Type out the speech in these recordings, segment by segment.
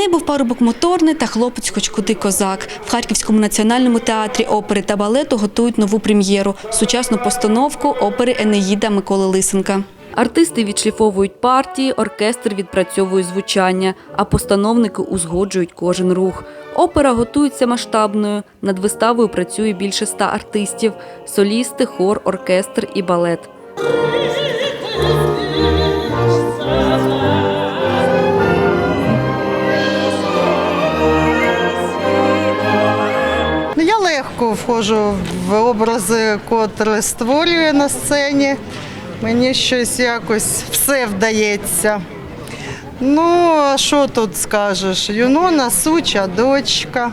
неї був парубок моторний та хлопець хоч куди козак. В Харківському національному театрі опери та балету готують нову прем'єру – сучасну постановку опери Енеїда Миколи Лисенка. Артисти відшліфовують партії, оркестр відпрацьовує звучання, а постановники узгоджують кожен рух. Опера готується масштабною. Над виставою працює більше ста артистів – солісти, хор, оркестр і балет. Легко входжу в образи, котрі створюю на сцені. Мені щось якось все вдається. Ну, а що тут скажеш? Юнона суча дочка,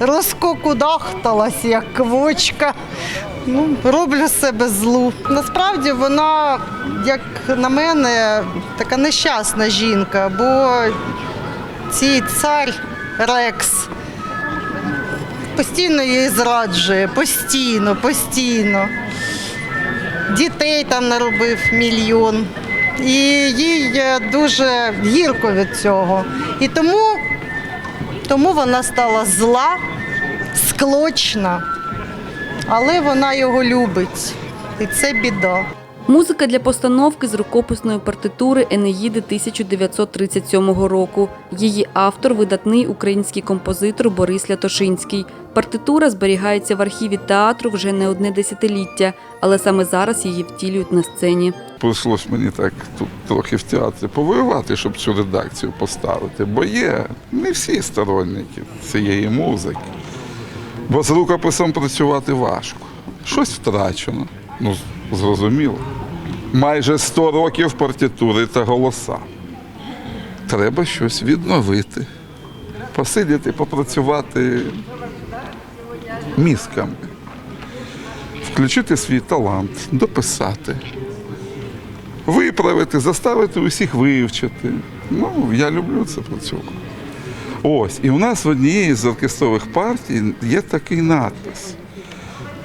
розкокудахталась, як квочка. Ну, роблю себе злу. Насправді вона, як на мене, така нещасна жінка, бо цей цар Рекс постійно її зраджує, постійно, постійно. Дітей там наробив мільйон. І їй дуже гірко від цього. І тому, тому вона стала зла, склочна, але вона його любить. І це біда. Музика для постановки з рукописної партитури Енеїди 1937 року. Її автор – видатний український композитор Борис Лятошинський. Партитура зберігається в архіві театру вже не одне десятиліття, але саме зараз її втілюють на сцені. Прийшлось мені так тут трохи в театрі повоювати, щоб цю редакцію поставити, бо є не всі сторонники цієї музики. Бо з рукописом працювати важко. Щось втрачено. Ну, зрозуміло. Майже 100 років партитури та голоса. Треба щось відновити, посидіти, попрацювати мізками, включити свій талант, дописати виправити, заставити усіх вивчити. Ну, я люблю це працювати. Ось, і у нас в однієї з оркестрових партій є такий надпис.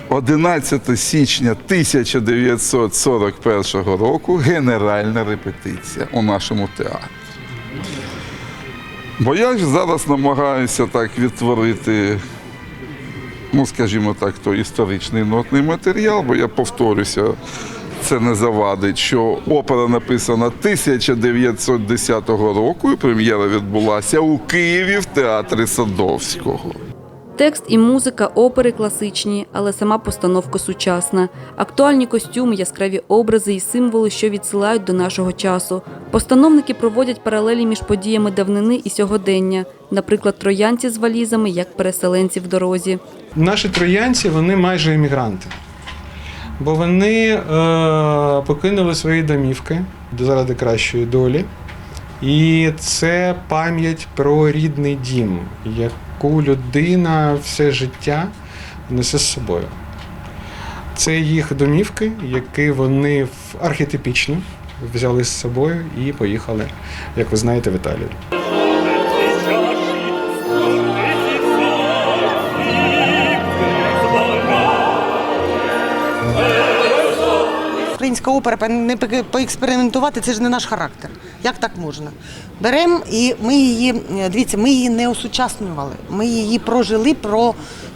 11 січня 1941 року генеральна репетиція у нашому театрі. Бо я ж зараз намагаюся так відтворити, ну, скажімо так, той історичний нотний матеріал, бо я повторюся, це не завадить, що опера написана 1910 року, і прем'єра відбулася у Києві в театрі Садовського. Текст і музика опери класичні, але сама постановка сучасна. Актуальні костюми, яскраві образи і символи, що відсилають до нашого часу. Постановники проводять паралелі між подіями давнини і сьогодення, наприклад, троянці з валізами як переселенці в дорозі. Наші троянці вони майже емігранти. Бо вони е, покинули свої домівки заради кращої долі. І це пам'ять про рідний дім, яку людина все життя несе з собою. Це їх домівки, які вони архетипічно взяли з собою і поїхали, як ви знаєте, в Італію. Українська опера не пе- поекспериментувати, це ж не наш характер. Як так можна? Беремо і ми її, е, дивіться, ми її не осучаснювали. Ми її прожили про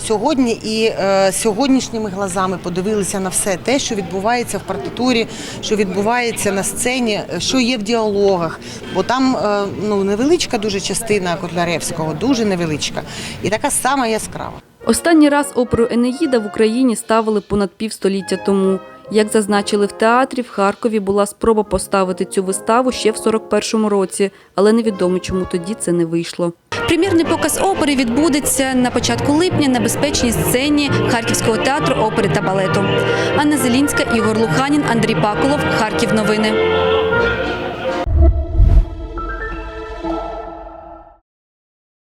сьогодні і е, сьогоднішніми глазами подивилися на все те, що відбувається в партитурі, що відбувається на сцені, що є в діалогах. Бо там е, ну, невеличка дуже частина Котляревського, дуже невеличка. І така сама яскрава. Останній раз оперу Енеїда в Україні ставили понад півстоліття тому. Як зазначили в театрі, в Харкові була спроба поставити цю виставу ще в 41-му році, але невідомо, чому тоді це не вийшло. Прем'єрний показ опери відбудеться на початку липня на безпечній сцені Харківського театру опери та балету. Анна Зелінська, Ігор Луханін, Андрій Паколов, Харків. Новини.